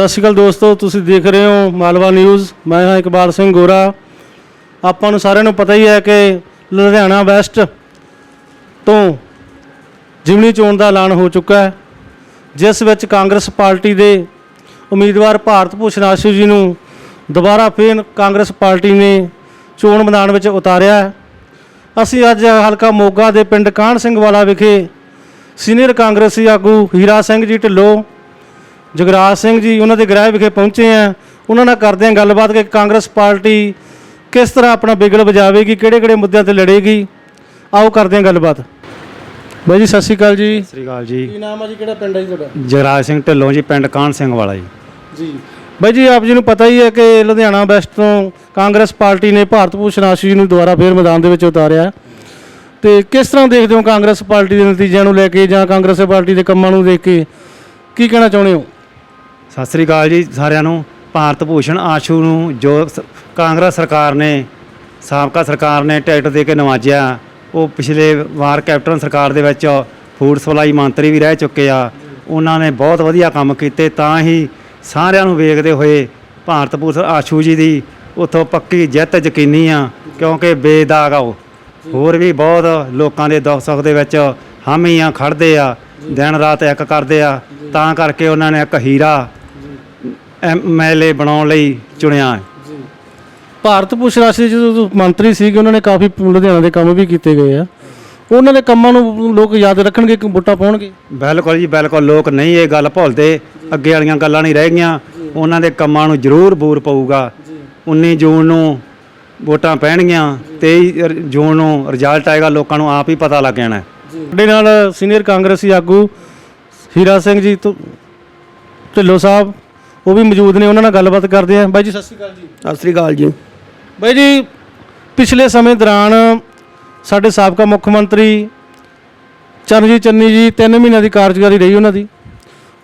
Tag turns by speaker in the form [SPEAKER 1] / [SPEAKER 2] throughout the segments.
[SPEAKER 1] ਸਤਿ ਸ਼੍ਰੀ ਅਕਾਲ ਦੋਸਤੋ, ਤੁਸੀਂ ਦੇਖ ਰਹੇ ਹੋ ਮਾਲਵਾ ਨਿਊਜ਼। ਮੈਂ ਹਾਂ ਇਕਬਾਲ ਸਿੰਘ ਗੋਰਾ। ਆਪਾਂ ਨੂੰ ਸਾਰਿਆਂ ਨੂੰ ਪਤਾ ਹੀ ਹੈ ਕਿ ਲੁਧਿਆਣਾ ਵੈਸਟ ਤੋਂ ਜਿਮਨੀ ਚੋਣ ਦਾ ਐਲਾਨ ਹੋ ਚੁੱਕਾ ਹੈ, ਜਿਸ ਵਿੱਚ ਕਾਂਗਰਸ ਪਾਰਟੀ ਦੇ ਉਮੀਦਵਾਰ ਭਾਰਤ ਭੂਸ਼ਣ ਆਸ਼ੂ ਜੀ ਨੂੰ ਦੁਬਾਰਾ ਫੇਰ ਕਾਂਗਰਸ ਪਾਰਟੀ ਨੇ ਚੋਣ ਮੈਦਾਨ ਵਿੱਚ ਉਤਾਰਿਆ ਹੈ। ਅਸੀਂ ਅੱਜ ਹਲਕਾ ਮੋਗਾ ਦੇ ਪਿੰਡ ਕਾਹਨ ਸਿੰਘ ਵਾਲਾ ਵਿਖੇ ਸੀਨੀਅਰ ਕਾਂਗਰਸੀ ਆਗੂ ਹੀਰਾ ਸਿੰਘ ਜੀ ਢਿੱਲੋਂ ਜਗਰਾਜ ਸਿੰਘ ਜੀ ਉਹਨਾਂ ਦੇ ਗ੍ਰਹਿ ਵਿਖੇ ਪਹੁੰਚੇ ਆ। ਉਹਨਾਂ ਨਾਲ ਕਰਦੇ ਆ ਗੱਲਬਾਤ ਕਿ ਕਾਂਗਰਸ ਪਾਰਟੀ ਕਿਸ ਤਰ੍ਹਾਂ ਆਪਣਾ ਬਿਗਲ ਵਜਾਵੇਗੀ ਕਿਹੜੇ ਕਿਹੜੇ ਮੁੱਦਿਆਂ ਤੇ ਲੜੇਗੀ। ਆਓ ਕਰਦੇ ਆ ਗੱਲਬਾਤ। ਬਾਈ ਜੀ ਸਤਿ ਸ਼੍ਰੀ ਅਕਾਲ ਜੀ।
[SPEAKER 2] ਸਤਿ ਸ੍ਰੀ ਅਕਾਲ ਜੀ।
[SPEAKER 1] ਕੀ ਨਾਮ ਆ ਜੀ? ਕਿਹੜਾ ਪਿੰਡ ਹੈ ਜੀ ਤੁਹਾਡਾ?
[SPEAKER 2] ਜਗਰਾਜ ਸਿੰਘ ਢਿੱਲੋਂ ਜੀ ਪਿੰਡ ਕਾਹਨ ਸਿੰਘ ਵਾਲਾ ਜੀ।
[SPEAKER 1] ਜੀ। ਬਾਈ ਜੀ ਆਪ ਜੀ ਨੂੰ ਪਤਾ ਹੀ ਹੈ ਕਿ ਲੁਧਿਆਣਾ ਵੈਸਟ ਤੋਂ ਕਾਂਗਰਸ ਪਾਰਟੀ ਨੇ ਭਾਰਤ ਭੂਸ਼ਣ ਆਸ਼ੂ ਜੀ ਨੂੰ ਦੁਬਾਰਾ ਫੇਰ ਮੈਦਾਨ ਦੇ ਵਿੱਚ ਉਤਾਰਿਆ। ਹੈ। ਤੇ ਕਿਸ ਤਰ੍ਹਾਂ ਦੇਖਦੇ ਹੋ ਕਾਂਗਰਸ ਪਾਰਟੀ ਦੇ ਨਤੀਜਿਆਂ ਨੂੰ ਲੈ ਕੇ ਜਾਂ ਕਾਂਗਰਸ ਪਾਰਟੀ ਦੇ ਕੰਮਾਂ ਨੂੰ ਦੇਖ ਕੇ? ਕੀ ਕਹਿਣਾ ਚਾਹੁੰਦੇ ਹੋ?
[SPEAKER 2] ਸਤਿ ਸ੍ਰੀ ਅਕਾਲ ਜੀ ਸਾਰਿਆਂ ਨੂੰ। ਭਾਰਤ ਭੂਸ਼ਣ ਆਸ਼ੂ ਨੂੰ ਜੋ ਸ- ਕਾਂਗਰਸ ਸਰਕਾਰ ਨੇ, ਸਾਬਕਾ ਸਰਕਾਰ ਨੇ ਟਿਕਟ ਦੇ ਕੇ ਨਵਾਜਿਆ, ਉਹ ਪਿਛਲੇ ਵਾਰ ਕੈਪਟਨ ਸਰਕਾਰ ਦੇ ਵਿੱਚ ਫੂਡ ਸਪਲਾਈ ਮੰਤਰੀ ਵੀ ਰਹਿ ਚੁੱਕੇ ਆ। ਉਹਨਾਂ ਨੇ ਬਹੁਤ ਵਧੀਆ ਕੰਮ ਕੀਤੇ, ਤਾਂ ਹੀ ਸਾਰਿਆਂ ਨੂੰ ਵੇਖਦੇ ਹੋਏ ਭਾਰਤ ਭੂਸ਼ਣ ਆਸ਼ੂ ਜੀ ਦੀ ਉੱਥੋਂ ਪੱਕੀ ਜਿੱਤ ਯਕੀਨੀ ਆ, ਕਿਉਂਕਿ ਬੇਦਾਗ ਆ ਉਹ। ਹੋਰ ਵੀ ਬਹੁਤ ਲੋਕਾਂ ਦੇ ਦੁੱਖ ਸੁੱਖ ਦੇ ਵਿੱਚ ਹਾਮੀ ਆ ਖੜਦੇ ਆ, ਦਿਨ ਰਾਤ ਇੱਕ ਕਰਦੇ ਆ, ਤਾਂ ਕਰਕੇ ਉਹਨਾਂ ਨੇ ਇੱਕ ਹੀਰਾ ਐਮਐਲਏ ਬਣਾਉਣ ਲਈ ਚੁਣਿਆ ਹੈ।
[SPEAKER 1] ਭਾਰਤ ਭੂਸ਼ਣ ਆਸ਼ੂ ਜੀ ਜਦੋਂ ਮੰਤਰੀ ਸੀਗੇ ਉਹਨਾਂ ਨੇ ਕਾਫੀ ਲੁਧਿਆਣਾ ਦੇ ਕੰਮ ਵੀ ਕੀਤੇ ਗਏ ਆ। ਉਹਨਾਂ ਦੇ ਕੰਮਾਂ ਨੂੰ ਲੋਕ ਯਾਦ ਰੱਖਣਗੇ ਕਿ ਵੋਟਾਂ ਪਾਉਣਗੇ?
[SPEAKER 2] ਬਿਲਕੁਲ ਜੀ ਬਿਲਕੁਲ। ਲੋਕ ਨਹੀਂ ਇਹ ਗੱਲ ਭੁੱਲਦੇ। ਅੱਗੇ ਵਾਲੀਆਂ ਗੱਲਾਂ ਨਹੀਂ ਰਹਿ ਗਈਆਂ। ਉਹਨਾਂ ਦੇ ਕੰਮਾਂ ਨੂੰ ਜ਼ਰੂਰ ਬੂਰ ਪਊਗਾ। 19 ਜੂਨ ਨੂੰ ਵੋਟਾਂ ਪੈਣਗੀਆਂ। 23 ਰ- ਜੂਨ ਨੂੰ ਰਿਜ਼ਲਟ ਆਏਗਾ। ਲੋਕਾਂ ਨੂੰ ਆਪ ਹੀ ਪਤਾ ਲੱਗ ਜਾਣਾ ਹੈ।
[SPEAKER 1] ਸਾਡੇ ਨਾਲ ਸੀਨੀਅਰ ਕਾਂਗਰਸੀ ਆਗੂ ਹੀਰਾ ਸਿੰਘ ਜੀ ਤੋਂ ਢਿੱਲੋਂ ਸਾਹਿਬ ਉਹ ਵੀ ਮੌਜੂਦ ਨੇ ਉਹਨਾਂ ਨਾਲ ਗੱਲਬਾਤ ਕਰਦੇ ਆ। ਬਾਈ ਜੀ ਸਤਿ ਸ਼੍ਰੀ ਅਕਾਲ ਜੀ।
[SPEAKER 3] ਸਤਿ ਸ੍ਰੀ ਅਕਾਲ ਜੀ।
[SPEAKER 1] ਬਾਈ ਜੀ ਪਿਛਲੇ ਸਮੇਂ ਦੌਰਾਨ ਸਾਡੇ ਸਾਬਕਾ ਮੁੱਖ ਮੰਤਰੀ ਚਰਨਜੀਤ ਚੰਨੀ ਜੀ 3 ਮਹੀਨਿਆਂ ਦੀ ਕਾਰਜਕਾਰੀ ਰਹੀ ਉਹਨਾਂ ਦੀ।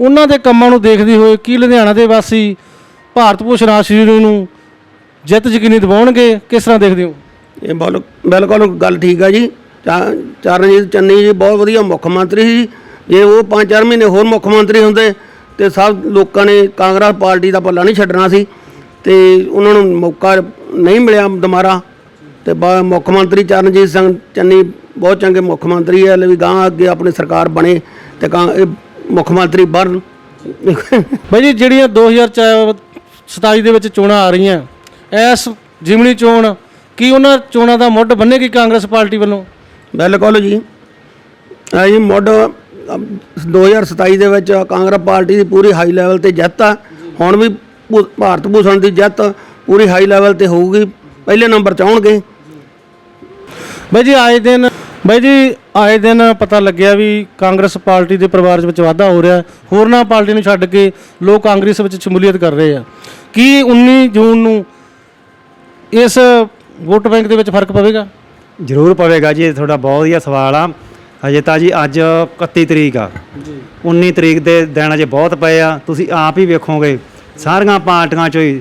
[SPEAKER 1] ਉਹਨਾਂ ਦੇ ਕੰਮਾਂ ਨੂੰ ਦੇਖਦੇ ਹੋਏ ਕੀ ਲੁਧਿਆਣਾ ਦੇ ਵਾਸੀ ਭਾਰਤ ਭੂਸ਼ਣ ਆਸ਼ੂ ਜੀ ਨੂੰ ਜਿੱਤ ਯਕੀਨੀ ਦਿਵਾਉਣਗੇ? ਕਿਸ ਤਰ੍ਹਾਂ ਦੇਖਦੇ ਹੋ?
[SPEAKER 3] ਇਹ ਬੋਲ ਬਿਲਕੁਲ ਗੱਲ ਠੀਕ ਆ ਜੀ। ਚਾ- ਚਰਨਜੀਤ ਚੰਨੀ ਜੀ ਬਹੁਤ ਵਧੀਆ ਮੁੱਖ ਮੰਤਰੀ ਸੀ। ਜੇ ਉਹ 5-4 ਮਹੀਨੇ ਹੋਰ ਮੁੱਖ ਮੰਤਰੀ ਹੁੰਦੇ ਤੇ ਸਭ ਲੋਕਾਂ ਨੇ ਕਾਂਗਰਸ ਪਾਰਟੀ ਦਾ ਪੱਲਾ ਨਹੀਂ ਛੱਡਣਾ ਸੀ ਤੇ ਉਹਨਾਂ ਨੂੰ ਮੌਕਾ ਨਹੀਂ ਮਿਲਿਆ ਦੁਬਾਰਾ ਤੇ ਮੁੱਖ ਮੰਤਰੀ ਚਰਨਜੀਤ ਸਿੰਘ ਚੰਨੀ ਬਹੁਤ ਚੰਗੇ ਮੁੱਖ ਮੰਤਰੀ ਹੈ ਲੈ ਵੀ ਗਾਂ ਅੱਗੇ ਆਪਣੀ ਸਰਕਾਰ ਬਣੇ ਤੇ ਕਾਂ ਇਹ ਮੁੱਖ ਮੰਤਰੀ ਬਣ।
[SPEAKER 1] ਬਾਈ ਜੀ ਜਿਹੜੀਆਂ 2027 ਦੇ ਵਿੱਚ ਚੋਣਾਂ ਆ ਰਹੀਆਂ ਇਸ ਜਿਮਣੀ ਚੋਣ ਕੀ ਉਹਨਾਂ ਚੋਣਾਂ ਦਾ ਮੁੱਢ ਬੰਨੇਗੀ ਕਾਂਗਰਸ ਪਾਰਟੀ ਵੱਲੋਂ?
[SPEAKER 3] ਬਿਲਕੁਲ ਜੀ। ਆ ਜੀ ਮੁੱਢ 2027 ਦੇ ਵਿੱਚ ਕਾਂਗਰਸ ਪਾਰਟੀ ਦੀ ਪੂਰੀ ਹਾਈ ਲੈਵਲ ਤੇ ਜਿੱਤ ਆ। ਹੁਣ ਵੀ ਭੂ- ਭਾਰਤ ਭੂਸ਼ਣ ਦੀ ਜਿੱਤ ਪੂਰੀ ਹਾਈ ਲੈਵਲ ਤੇ ਹੋਊਗੀ। ਪਹਿਲੇ ਨੰਬਰ 'ਚ ਆਉਣਗੇ।
[SPEAKER 1] ਬਾਈ ਜੀ ਆਏ ਦਿਨ ਬਾਈ ਜੀ ਆਏ ਦਿਨ ਪਤਾ ਲੱਗਿਆ ਵੀ ਕਾਂਗਰਸ ਪਾਰਟੀ ਦੇ ਪਰਿਵਾਰ ਵਿੱਚ ਵਾਧਾ ਹੋ ਰਿਹਾ। ਹੋਰਨਾਂ ਪਾਰਟੀ ਨੂੰ ਛੱਡ ਕੇ ਲੋਕ ਕਾਂਗਰਸ ਵਿੱਚ ਸ਼ਮੂਲੀਅਤ ਕਰ ਰਹੇ ਆ। ਕੀ 19 ਜੂਨ ਨੂੰ ਇਸ ਵੋਟ ਬੈਂਕ ਦੇ ਵਿੱਚ ਫ਼ਰਕ ਪਵੇਗਾ?
[SPEAKER 2] ਜ਼ਰੂਰ ਪਵੇਗਾ ਜੀ ਇਹ ਤੁਹਾਡਾ ਬਹੁਤ ਵਧੀਆ ਸਵਾਲ ਆ। ਹਜੇ ਤਾਂ ਜੀ ਅੱਜ 31 ਤਰੀਕ ਆ। 19 ਤਰੀਕ ਦੇ ਦਿਨ ਅਜੇ ਬਹੁਤ ਪਏ ਆ। ਤੁਸੀਂ ਆਪ ਹੀ ਵੇਖੋਗੇ ਸਾਰੀਆਂ ਪਾਰਟੀਆਂ ਚੋਂ ਹੀ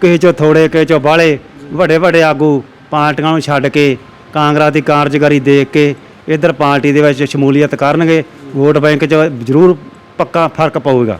[SPEAKER 2] ਕਿਸੇ ਚੋਂ ਥੋੜੇ ਕਿਸੇ ਚੋਂ ਬਾਹਲੇ ਵੱਡੇ ਵੱਡੇ ਆਗੂ ਪਾਰਟੀਆਂ ਨੂੰ ਛੱਡ ਕੇ ਕਾਂਗਰਸ ਦੀ ਕਾਰਜਕਾਰੀ ਦੇਖ ਕੇ ਇਧਰ ਪਾਰਟੀ ਦੇ ਵਿੱਚ ਸ਼ਮੂਲੀਅਤ ਕਰਨਗੇ ਵੋਟ ਬੈਂਕ 'ਚ ਜ਼ਰੂਰ ਪੱਕਾ ਫ਼ਰਕ ਪਊਗਾ।